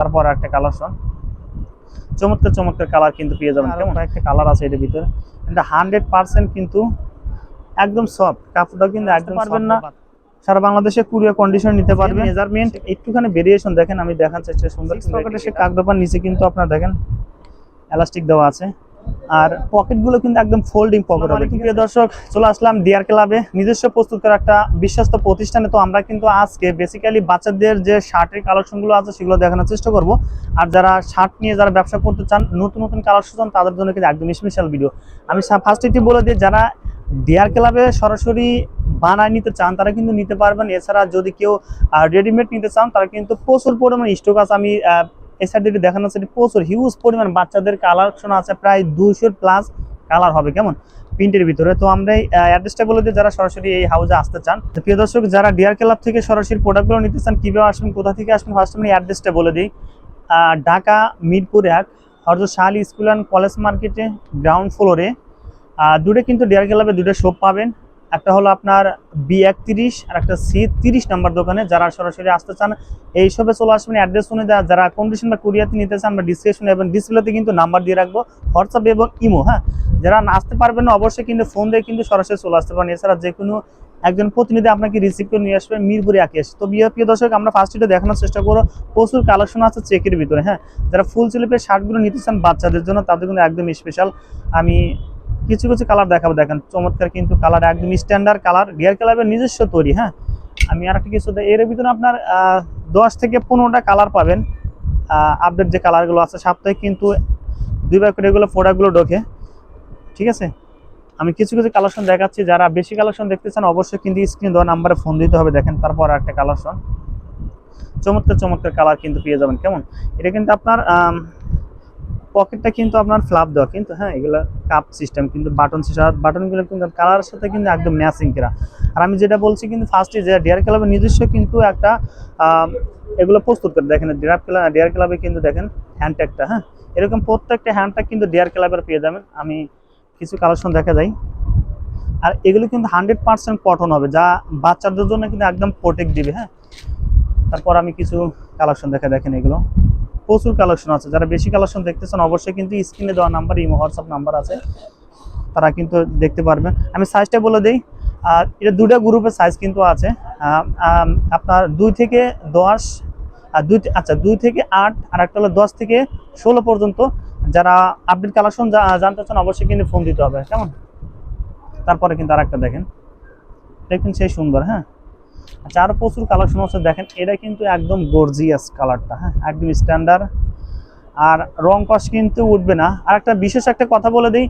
তারপর একটা কালার শোন। চমৎকার চমৎকার কালার কিন্তু পেয়ে যাবেন কেমন? একটা কালার আছে এটার ভিতরে। এটা হান্ড্রেড পার্সেন্ট কিন্তু একদম সফট কাপড়টা কিন্তু একদম পারবেন না। সারা বাংলাদেশে কুরিয়ার কন্ডিশন নিতে পারবেন মেজারমেন্ট একটুখানি ভেরিয়েশন দেখেন আমি দেখার চেষ্টা সুন্দর পকেটে সে কাকডোপার নিচে কিন্তু আপনার দেখেন এলাস্টিক দেওয়া আছে। আর পকেটগুলো কিন্তু একদম ফোল্ডিং পকেট হবে। প্রিয় দর্শক চলে আসলাম ডিয়ার ক্লাবে নিজস্ব প্রস্তুত করা একটা বিশ্বস্ত প্রতিষ্ঠানে। তো আমরা কিন্তু আজকে বেসিক্যালি বাচ্চাদের যে শার্টের কালেকশনগুলো আছে সেগুলো দেখানোর চেষ্টা করব। আর যারা শার্ট নিয়ে যারা ব্যবসা করতে চান নতুন নতুন কালেকশন তাদের জন্য কিন্তু একদম স্পেশাল ভিডিও আমি ফার্স্ট এটি বলে দিই যারা ডিয়ার ক্লাবে সরাসরি বানায় নিতে চান তারা কিন্তু নিতে পারবেন। এছাড়া যদি কেউ রেডিমেড নিতে চান তারা কিন্তু প্রচুর পরিমাণ স্টক আছে। আমি সাইড দেখানো হচ্ছে প্রচুর হিউজ পরিমাণ বাচ্চাদের কালেকশন আছে, প্রায় দুইশোর প্লাস কালার হবে, কেমন? প্রিন্টের ভিতরে। তো আমরা এই অ্যাড্রেসটা বলে দিই, যারা সরাসরি এই হাউসে আসতে চান। তো প্রিয় দর্শক, যারা ডিয়ার ক্লাব থেকে সরাসরি প্রোডাক্টগুলো নিতে চান, কীভাবে আসবেন, কোথা থেকে আসবেন ফার্স্ট আমি অ্যাড্রেসটা বলে দিই। ঢাকা মিরপুর এক হরজ শাল স্কুল অ্যান্ড কলেজ মার্কেটে গ্রাউন্ড ফ্লোরে দুটো কিন্তু ডিয়ার ক্লাবে দুটো শপ পাবেন। একটা হলো আপনার বি একত্রিশ আর একটা সি তিরিশ নাম্বার দোকানে। যারা সরাসরি আসতে চান, এই সবে চলে আসবেন অ্যাড্রেস শুনে যা- যারা কন্ডিশন বা কুরিয়াতে নিতে চান বা ডিসক্রিপশন এবং ডিসপ্লেতে কিন্তু নাম্বার দিয়ে রাখব হোয়াটসঅ্যাপ এবং ইমো হ্যাঁ? যারা আসতে পারবেন না, অবশ্যই কিন্তু ফোন দিয়ে কিন্তু সরাসরি চলে আসতে পারেন। এছাড়া যে কোনো একজন প্রতিনিধি আপনাকে রিসিভ করে নিয়ে আসবে মিরপুরে আঁকে এসে। তো বিয়ে প্রিয় দর্শক, আমরা ফার্স্ট এটা দেখানোর চেষ্টা করব, প্রচুর কালেকশন আছে চেকের ভিতরে হ্যাঁ? যারা ফুল স্লিপের শার্টগুলো নিতে চান বাচ্চাদের জন্য, তাদের কিন্তু একদম স্পেশাল আমি কিছু কিছু কালার দেখাবো। দেখেন, চমৎকার কিন্তু কালার একদম স্ট্যান্ডার্ড কালার ডিয়ার ক্লাবের নিজস্ব তৈরি হ্যাঁ? আমি আর একটা কিছু এর ভিতরে আপনার দশ থেকে পনেরোটা কালার পাবেন। আপডেট যে কালারগুলো আছে, সপ্তাহে কিন্তু দুইবার করে এগুলো প্রোডাক্টগুলো ঢোকে। ঠিক আছে? আমি কিছু কিছু কালেকশন দেখাচ্ছি। যারা বেশি কালেকশন দেখতে চান, অবশ্যই কিন্তু স্ক্রিন দেওয়া নাম্বারে ফোন দিতে হবে। দেখেন, তারপর একটা কালেকশন চমৎকার চমৎকার কালার কিন্তু পেয়ে যাবেন। কেমন? এটা কিন্তু আপনার পকেটটা কিন্তু আপনার ফ্লাপ দেওয়া, কিন্তু হ্যাঁ এগুলো কাপ সিস্টেম কিন্তু বাটন সিস্টেম বাটনগুলো কিন্তু কালারের সাথে কিন্তু একদম ম্যাচিং করা। আর আমি যেটা বলছি কিন্তু ফার্স্টে যে ডিয়ার ক্লাবের নিজস্ব কিন্তু একটা এগুলো প্রস্তুত করে দেখেন ডিয়ার ক্লাব ডিয়ার ক্লাবে কিন্তু দেখেন হ্যান্ডট্যাগটা হ্যাঁ? এরকম প্রত্যেকটা হ্যান্ডট্যাগ কিন্তু ডিয়ার ক্লাবের পেয়ে যাবেন। আমি কিছু কালেকশন দেখা যায় আর এগুলো কিন্তু হান্ড্রেড পার্সেন্ট কটন হবে, যা বাচ্চাদের জন্য কিন্তু একদম প্রোটেক্ট দিবে হ্যাঁ? তারপর আমি কিছু কালেকশন দেখা দেখেন এগুলো। প্রচুর কালেকশন আছে। যারা বেশি কালেকশন দেখতেছেন, অবশ্যই কিন্তু স্ক্রিনে দেওয়া নাম্বার ইমো হোয়াটসঅ্যাপ নাম্বার আছে। তারা কিন্তু দেখতে পারবেন। আমি সাইজটা বলে দিই। আর এটা দুটা গ্রুপের সাইজ কিন্তু আছে। আপনার দুই থেকে দশ, আর দুই আচ্ছা দুই থেকে আট, আর একটা হলো দশ থেকে ষোলো পর্যন্ত। যারা আপডেট কালেকশন জানতে চান, অবশ্যই কিন্তু ফোন দিতে হবে। কেমন? তারপরে কিন্তু আরেকটা দেখেন। দেখুন সেই সুন্দর হ্যাঁ? আচ্ছা আরও প্রচুর কালেকশন আছে, দেখেন, এটা কিন্তু একদম গর্জিয়াস কালারটা হ্যাঁ একদম স্ট্যান্ডার্ড আর রং কস কিন্তু উঠবে না। আর একটা বিশেষ একটা কথা বলে দিই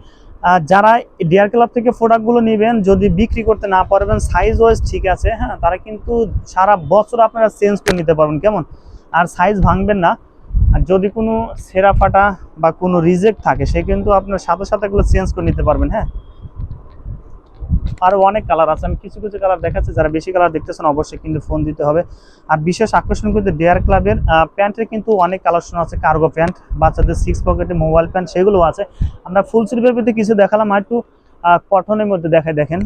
যারা ডিয়ার ক্লাব থেকে প্রোডাক্টগুলো নেবেন, যদি বিক্রি করতে না পারবেন সাইজ ওয়াইজ ঠিক আছে হ্যাঁ তারা কিন্তু সারা বছর আপনারা চেঞ্জ করে নিতে পারবেন, কেমন? আর সাইজ ভাঙবেন না। আর যদি কোনো সেরা ফাটা বা কোনো রিজেক্ট থাকে, সে কিন্তু আপনার সাথে সাথে এগুলো চেঞ্জ করে নিতে পারবেন হ্যাঁ। আরও অনেক কালার আছে। আমি কিছু কিছু কালার দেখাচ্ছি, যারা বেশি কালার দেখতেছেন অবশ্যই কিন্তু ফোন দিতে হবে। আর বিশেষ আকর্ষণ কিন্তু ডেয়ার ক্লাবের প্যান্টের কিন্তু অনেক কালেকশন আছে কার্গো প্যান্ট বাচ্চাদের সিক্স পকেটে মোবাইল প্যান্ট সেগুলো আছে। আমরা ফুল স্লিভের ভিতরে কিছু দেখালাম, আর একটু কটনের মধ্যে দেখায় দেখেন।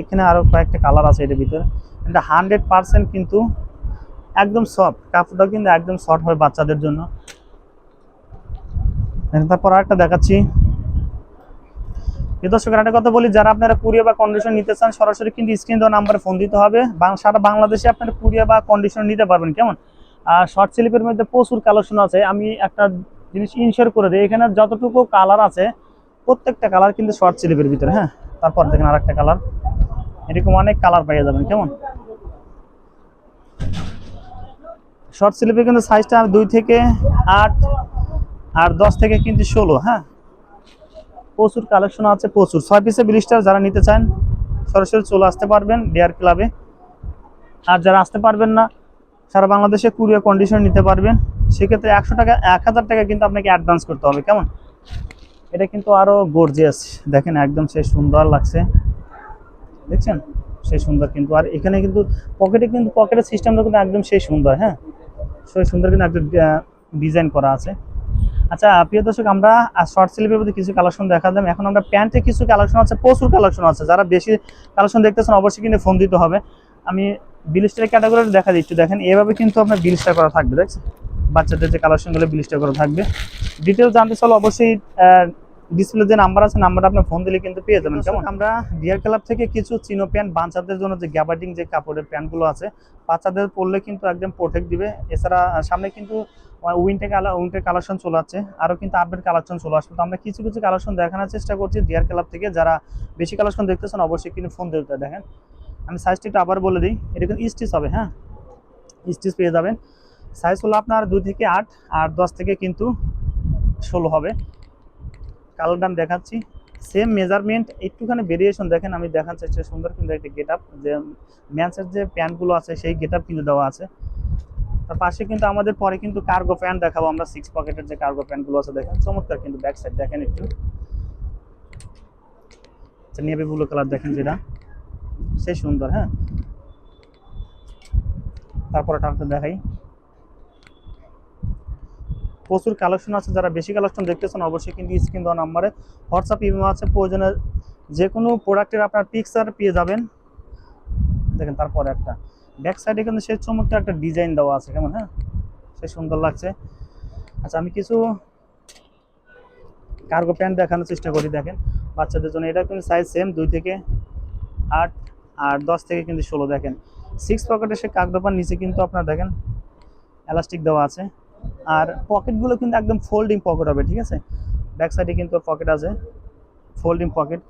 এখানে আরও কয়েকটা কালার আছে এটার ভিতরে। এটা হান্ড্রেড পার্সেন্ট কিন্তু একদম সফট কাপড়টা কিন্তু একদম সফট হয় বাচ্চাদের জন্য। তারপর আরেকটা দেখাচ্ছি। দর্শক, একটা কথা বলি, যারা আপনারা কুরিয়া বা কন্ডিশন নিতে চান, সরাসরি কিন্তু স্ক্রিন দেওয়া নাম্বারে ফোন দিতে হবে। সারা বাংলাদেশে আপনারা কুরিয়া বা কন্ডিশন নিতে পারবেন, কেমন? আর শর্ট স্লিপের মধ্যে প্রচুর কালেকশন আছে। আমি একটা জিনিস ইনশিওর করে দিই, এখানে যতটুকু কালার আছে, প্রত্যেকটা কালার কিন্তু শর্ট স্লিপের ভিতরে হ্যাঁ? তারপর দেখেন আরেকটা কালার এরকম অনেক কালার পাইয়ে যাবেন, কেমন? শর্ট স্লিপে কিন্তু সাইজটা দুই থেকে আট, আর দশ থেকে কিন্তু ষোলো হ্যাঁ? প্রচুর কালেকশন আছে, প্রচুর। ছয় পিসে ব্লিস্টার যারা নিতে চান, সরাসরি চলে আসতে পারবেন ডেয়ার ক্লাবে আর যারা আসতে পারবেন না, সারা বাংলাদেশে কুরিয়ার কন্ডিশন নিতে পারবেন। সেক্ষেত্রে একশো টাকা, এক হাজার টাকা কিন্তু আপনাকে অ্যাডভান্স করতে হবে, কেমন? এটা কিন্তু আরও গর্জিয়াস দেখেন একদম সে সুন্দর লাগছে। দেখছেন? সেই সুন্দর কিন্তু। আর এখানে কিন্তু পকেটে কিন্তু পকেটের সিস্টেমটা কিন্তু একদম সেই সুন্দর হ্যাঁ? সেই সুন্দর কিন্তু একদম ডিজাইন করা আছে। আচ্ছা প্রিয় দর্শক, আমরা শর্ট স্লিপের প্রতি কিছু কালেকশন দেখা দিলাম এখন আমরা প্যান্টে কিছু কালেকশন আছে, প্রচুর কালেকশন আছে। যারা বেশি কালেকশন দেখতেছেন, অবশ্যই কিন্তু ফোন দিতে হবে। আমি বিলিস্টার ক্যাটাগরি দেখা দিচ্ছি দেখেন, এভাবে কিন্তু আপনার বিলিস্টার করা থাকবে, দেখছেন? বাচ্চাদের যে কালেকশনগুলো বিলিস্টার করা থাকবে। ডিটেলস জানতে চলো অবশ্যই ডিসপ্লে যে নাম্বার আছে নাম্বারটা আপনি ফোন দিলে কিন্তু পেয়ে যাবেন। কেমন? আমরা ডিয়ার ক্লাব থেকে কিছু চিনো প্যান্ট বাচ্চাদের জন্য যে গ্যাবার্ডিং যে কাপড়ের প্যান্টগুলো আছে বাচ্চাদের পরলে কিন্তু একদম প্রোটেক্ট দিবে। এছাড়া সামনে কিন্তু উইন্টার কালার উইন্টার কালেকশন চলে আসছে। আরও কিন্তু আপডেট কালেকশন চলে আসবে। তো আমরা কিছু কিছু কালেকশন দেখানোর চেষ্টা করছি ডিয়ার ক্লাব থেকে। যারা বেশি কালেকশন দেখতেছেন অবশ্যই কিন্তু ফোন দিতে দেখেন। আমি সাইজটা একটু আবার বলে দিই। এটা কিন্তু স্টিচ হবে হ্যাঁ? স্টিচ পেয়ে যাবেন। সাইজ হলো আপনার দুই থেকে আট আর দশ থেকে কিন্তু ষোলো হবে। কালারটা আমি দেখাচ্ছি। সেম মেজারমেন্ট একটুখানি ভেরিয়েশন দেখেন, আমি দেখার চেষ্টা, সুন্দর কিন্তু একটা গেট আপ যে ম্যান্সের যে প্যান্টগুলো আছে, সেই গেট আপ কিন্তু দেওয়া আছে। তার পাশে কিন্তু আমাদের পরে কিন্তু কার্গো প্যান্ট দেখাবো, আমরা সিক্স পকেটের যে কার্গো প্যান্টগুলো আছে, দেখেন, চমৎকার কিন্তু ব্যাক সাইড দেখেন একটু। নেভি ব্লু কালার দেখেন যেটা। সে সুন্দর হ্যাঁ। তারপরে টাকা দেখাই। প্রচুর কালেকশন আছে, যারা বেশি কালেকশন দেখতেছেন অবশ্যই কিন্তু স্ক্রিন দেওয়া নাম্বারে হোয়াটসঅ্যাপ ইমো আছে, প্রয়োজনে যে কোনো প্রোডাক্টের আপনার পিকচার পেয়ে যাবেন। দেখেন তারপরে একটা ব্যাক সাইডে কিন্তু সে চমৎকার একটা ডিজাইন দেওয়া আছে, কেমন হ্যাঁ? সে সুন্দর লাগছে। আচ্ছা আমি কিছু কার্গো প্যান্ট দেখানোর চেষ্টা করি, দেখেন। বাচ্চাদের জন্য এটা কিন্তু সাইজ সেম দুই থেকে আট আর দশ থেকে কিন্তু ষোলো, দেখেন। সিক্স পকেটে সে কাকডোপার নিচে কিন্তু আপনার দেখেন এলাস্টিক দেওয়া আছে। আর পকেটগুলো কিন্তু একদম ফোল্ডিং পকেট হবে, ঠিক আছে? ব্যাক সাইডে কিন্তু পকেট আছে ফোল্ডিং পকেট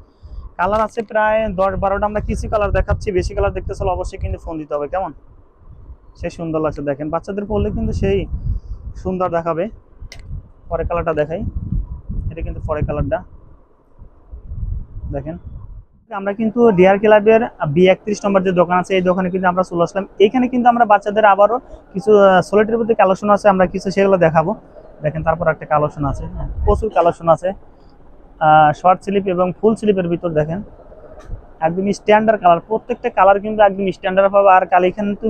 কালার আছে প্রায় দশ বারোটা, আমরা কিছু কালার দেখাচ্ছি, বেশি কালার দেখতে চাইলে অবশ্যই কিন্তু ফোন দিতে হবে, কেমন? সে সুন্দর লাগছে, দেখেন। বাচ্চাদের পরলে কিন্তু সেই সুন্দর দেখাবে। পরে কালারটা দেখাই। এটা কিন্তু পরে কালারটা দেখেন। আমরা কিন্তু ডিয়ার ক্লাবের বি একত্রিশ নম্বর যে দোকান আছে এই দোকানে কিন্তু আমরা চলে আসলাম। এখানে কিন্তু আমরা বাচ্চাদের আবারও কিছু সোলেটের প্রতি কালেকশন আছে আমরা কিছু সেগুলো দেখাবো। দেখেন তারপর একটা কালেকশন আছে হ্যাঁ, প্রচুর কালেকশন আছে। শর্ট স্লিপ এবং ফুল স্লিপের ভিতর দেখেন একদম স্ট্যান্ডার্ড কালার প্রত্যেকটা কালার কিন্তু একদম স্ট্যান্ডার্ড পাবে আর কাল কালি কিন্তু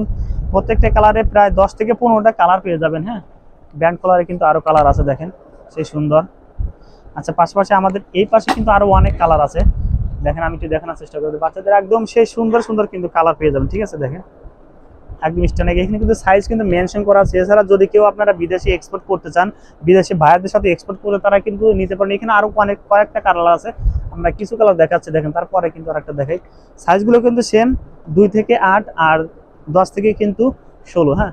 প্রত্যেকটা কালারে প্রায় দশ থেকে পনেরোটা কালার পেয়ে যাবেন হ্যাঁ। ব্যান্ড কালারে কিন্তু আরও কালার আছে দেখেন সেই সুন্দর। আচ্ছা পাশাপাশি আমাদের এই পাশে কিন্তু আরও অনেক কালার আছে। দেখেন, আমি একটু দেখানোর চেষ্টা করি বাচ্চাদের একদম সেই সুন্দর সুন্দর কিন্তু কালার পেয়ে যাবেন, ঠিক আছে? দেখেন, একদম স্ট্যান্ডার্ড এখানে কিন্তু সাইজ কিন্তু মেনশন করা আছে। এছাড়া যদি কেউ আপনারা বিদেশে এক্সপোর্ট করতে চান, বিদেশে ভাইয়াদের সাথে এক্সপোর্ট করলে তারা কিন্তু নিতে পারেন। এখানে আরও অনেক, কয়েকটা কালার আছে। আমরা কিছু কালার দেখাচ্ছি, দেখেন, তারপরে কিন্তু আরেকটা দেখাই। সাইজগুলো কিন্তু সেম দুই থেকে আট আর দশ থেকে কিন্তু ষোলো হ্যাঁ?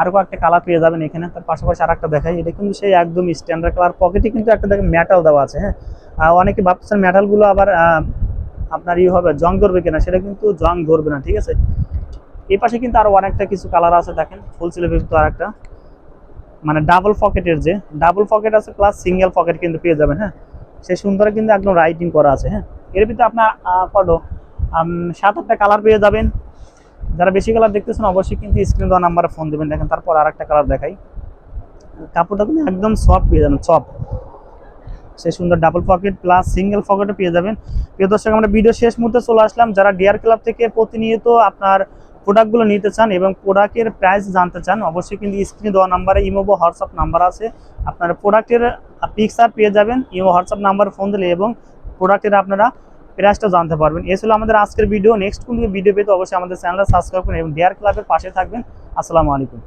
আরও কয়েকটা কালার পেয়ে যাবেন এখানে। তার পাশাপাশি আর একটা দেখাই, এটা কিন্তু সেই একদম স্ট্যান্ডার্ড কালার পকেটে কিন্তু একটা দেখেন মেটাল দেওয়া আছে হ্যাঁ? অনেকে ভাবছেন মেটালগুলো আবার আপনার ইয়ে হবে জং ধরবে কিনা, সেটা কিন্তু জং ধরবে না, ঠিক আছে? এই পাশে কিন্তু আরও অনেকটা কিছু কালার আছে, দেখেন ফুল স্লিভের আর একটা মানে ডাবল পকেটের যে ডাবল পকেট আছে প্লাস সিঙ্গেল পকেট কিন্তু পেয়ে যাবেন হ্যাঁ? সে সুন্দর কিন্তু একদম রাইটিং করা আছে হ্যাঁ? এর ভিতরে আপনার কত সাত আটটা কালার পেয়ে যাবেন। যারা বেশি কালার দেখতেছেন, অবশ্যই কিন্তু স্ক্রিন দেওয়া নাম্বারে ফোন দেবেন। দেখেন, তারপর আর একটা কালার দেখাই। কাপড়টা কিন্তু একদম সফট পেয়ে যাবেন সফট সে সুন্দর ডাবল পকেট প্লাস সিঙ্গেল পকেটও পেয়ে যাবেন। প্রিয় দর্শক, আমরা ভিডিও শেষ মুহূর্তে চলে আসলাম। যারা ডিয়ার ক্লাব থেকে প্রতিনিয়ত আপনার প্রোডাক্টগুলো নিতে চান এবং প্রোডাক্টের প্রাইস জানতে চান, অবশ্যই কিন্তু স্ক্রিনে দেওয়া নাম্বারে ইমো বা হোয়াটসঅ্যাপ নাম্বার আছে। আপনার প্রোডাক্টের পিকচার পেয়ে যাবেন। ইমো হোয়াটসঅ্যাপ নাম্বার ফোন দিলে এবং প্রোডাক্টের আপনারা প্রাইসটা জানতে পারবেন। এ ছিল আমাদের আজকের ভিডিও নেক্সট কোন ভিডিও পেতে অবশ্যই আমাদের চ্যানেলটা সাবস্ক্রাইব করুন এবং ডিয়ার ক্লাবের পাশে থাকবেন। আসসালামু আলাইকুম।